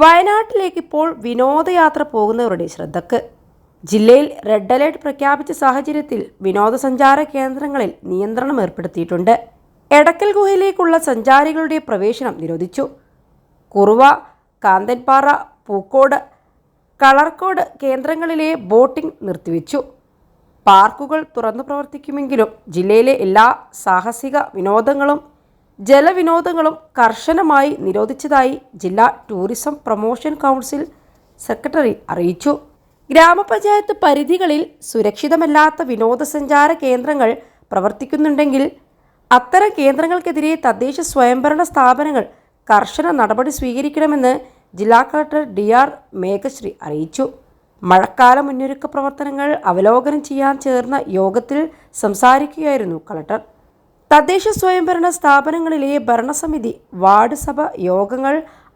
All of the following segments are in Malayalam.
വയനാട്ടിലേക്ക് ഇപ്പോൾ വിനോദയാത്ര പോകുന്നവരുടെ ശ്രദ്ധക്ക്. ജില്ലയിൽ റെഡ് അലേർട്ട് പ്രഖ്യാപിച്ച സാഹചര്യത്തിൽ വിനോദസഞ്ചാര കേന്ദ്രങ്ങളിൽ നിയന്ത്രണം ഏർപ്പെടുത്തിയിട്ടുണ്ട്. എടക്കൽ ഗുഹയിലേക്കുള്ള സഞ്ചാരികളുടെ പ്രവേശനം നിരോധിച്ചു. കുറുവ കാന്തൻപാറ പൂക്കോട് കളർക്കോട് കേന്ദ്രങ്ങളിലെ ബോട്ടിംഗ് നിർത്തിവെച്ചു. പാർക്കുകൾ തുറന്നു പ്രവർത്തിക്കുമെങ്കിലും ജില്ലയിലെ എല്ലാ സാഹസിക വിനോദങ്ങളും ജലവിനോദങ്ങളും കർശനമായി നിരോധിച്ചതായി ജില്ലാ ടൂറിസം പ്രൊമോഷൻ കൗൺസിൽ സെക്രട്ടറി അറിയിച്ചു. ഗ്രാമപഞ്ചായത്ത് പരിധികളിൽ സുരക്ഷിതമല്ലാത്ത വിനോദസഞ്ചാര കേന്ദ്രങ്ങൾ പ്രവർത്തിക്കുന്നുണ്ടെങ്കിൽ അത്തരം കേന്ദ്രങ്ങൾക്കെതിരെ തദ്ദേശ സ്വയംഭരണ സ്ഥാപനങ്ങൾ കർശന നടപടി സ്വീകരിക്കണമെന്ന് ജില്ലാ കളക്ടർ ഡി ആർ മേഘശ്രീ അറിയിച്ചു. മഴക്കാല മുന്നൊരുക്ക പ്രവർത്തനങ്ങൾ അവലോകനം ചെയ്യാൻ ചേർന്ന യോഗത്തിൽ സംസാരിക്കുകയായിരുന്നു കളക്ടർ. തദ്ദേശ സ്വയംഭരണ സ്ഥാപനങ്ങളിലെ ഭരണസമിതി വാർഡ് സഭ യോഗങ്ങൾ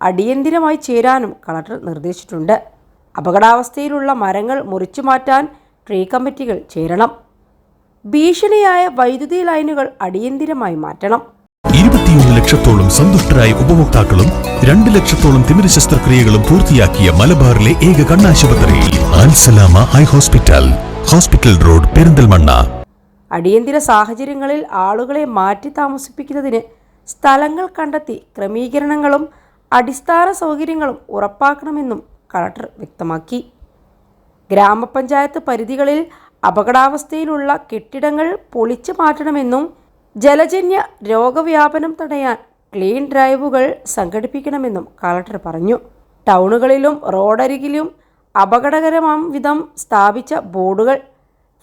അടിയന്തിരമായി ചേരാനും കളക്ടർ നിർദ്ദേശിച്ചിട്ടുണ്ട്. അപകടാവസ്ഥയിലുള്ള മരങ്ങൾ മുറിച്ചു മാറ്റാൻ ട്രീ കമ്മിറ്റികൾ ചേരണം. ഭീഷണിയായ വൈദ്യുതി ലൈനുകൾ അടിയന്തിരമായി മാറ്റണം. ഇരുപത്തിയൊന്ന് ലക്ഷത്തോളം സന്തുഷ്ടരായ ഉപഭോക്താക്കളും രണ്ട് ലക്ഷത്തോളം തിമിര ശസ്ത്രക്രിയകളും പൂർത്തിയാക്കിയ മലബാറിലെ ഏക കണ്ണാശുപത്രി Al Salama eye hospital. Hospital road Perinthalmanna. അടിയന്തര സാഹചര്യങ്ങളിൽ ആളുകളെ മാറ്റി താമസിപ്പിക്കുന്നതിന് സ്ഥലങ്ങൾ കണ്ടെത്തി ക്രമീകരണങ്ങളും അടിസ്ഥാന സൗകര്യങ്ങളും ഉറപ്പാക്കണമെന്നും കളക്ടർ വ്യക്തമാക്കി. ഗ്രാമപഞ്ചായത്ത് പരിധികളിൽ അപകടാവസ്ഥയിലുള്ള കെട്ടിടങ്ങൾ പൊളിച്ചു മാറ്റണമെന്നും ജലജന്യ രോഗവ്യാപനം തടയാൻ ക്ലീൻ ഡ്രൈവുകൾ സംഘടിപ്പിക്കണമെന്നും കളക്ടർ പറഞ്ഞു. ടൗണുകളിലും റോഡരികിലും അപകടകരമാം വിധം സ്ഥാപിച്ച ബോർഡുകൾ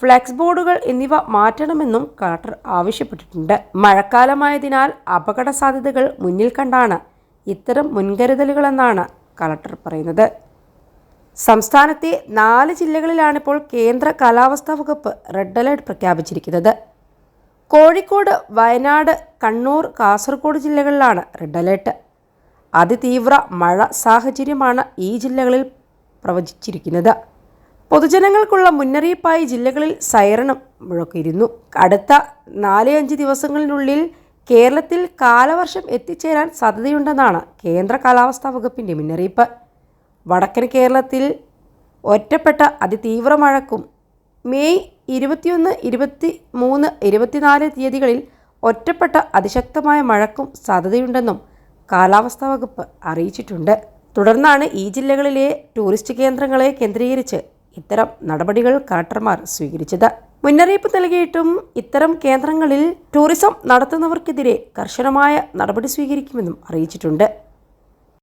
ഫ്ലെക്സ് ബോർഡുകൾ എന്നിവ മാറ്റണമെന്നും കളക്ടർ ആവശ്യപ്പെട്ടിട്ടുണ്ട്. മഴക്കാലമായതിനാൽ അപകട സാധ്യതകൾ മുന്നിൽ കണ്ടാണ് ഇത്തരം മുൻകരുതലുകളെന്നാണ് കളക്ടർ പറയുന്നത്. സംസ്ഥാനത്തെ നാല് ജില്ലകളിലാണിപ്പോൾ കേന്ദ്ര കാലാവസ്ഥാ വകുപ്പ് റെഡ് അലേർട്ട് പ്രഖ്യാപിച്ചിരിക്കുന്നത്. കോഴിക്കോട് വയനാട് കണ്ണൂർ കാസർഗോഡ് ജില്ലകളിലാണ് റെഡ് അലേർട്ട്. അതിതീവ്ര മഴ സാഹചര്യമാണ് ഈ ജില്ലകളിൽ പ്രവചിച്ചിരിക്കുന്നത്. പൊതുജനങ്ങൾക്കുള്ള മുന്നറിയിപ്പായി ജില്ലകളിൽ സൈറണും മുഴക്കിയിരുന്നു. അടുത്ത നാല് അഞ്ച് ദിവസങ്ങളിനുള്ളിൽ കേരളത്തിൽ കാലവർഷം എത്തിച്ചേരാൻ സാധ്യതയുണ്ടെന്നാണ് കേന്ദ്ര കാലാവസ്ഥാ വകുപ്പിന്റെ മുന്നറിയിപ്പ്. വടക്കൻ കേരളത്തിൽ ഒറ്റപ്പെട്ട അതിതീവ്ര മഴക്കും മെയ് ഇരുപത്തിയൊന്ന് ഇരുപത്തി മൂന്ന് ഇരുപത്തിനാല് തീയതികളിൽ ഒറ്റപ്പെട്ട അതിശക്തമായ മഴക്കും സാധ്യതയുണ്ടെന്നും കാലാവസ്ഥാ വകുപ്പ് അറിയിച്ചിട്ടുണ്ട്. തുടർന്നാണ് ഈ ജില്ലകളിലെ ടൂറിസ്റ്റ് കേന്ദ്രങ്ങളെ കേന്ദ്രീകരിച്ച് ഇത്തരം നടപടികൾ കളക്ടർമാർ സ്വീകരിച്ചത്. മുന്നറിയിപ്പ് നൽകിയിട്ടും ഇത്തരം കേന്ദ്രങ്ങളിൽ ടൂറിസം നടത്തുന്നവർക്കെതിരെ കർശനമായ നടപടി സ്വീകരിക്കുമെന്നും അറിയിച്ചിട്ടുണ്ട്.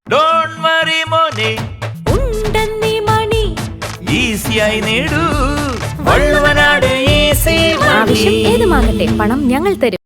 ഡോണ്ട് വറി മോനെ. ഉണ്ടെന്നീ മണി. ഈസിയായി നേടൂ. വള്ളുവനാട് ഈസി ആവശ്യം ഏതുമാകട്ടെ പണം ഞങ്ങൾ തരും.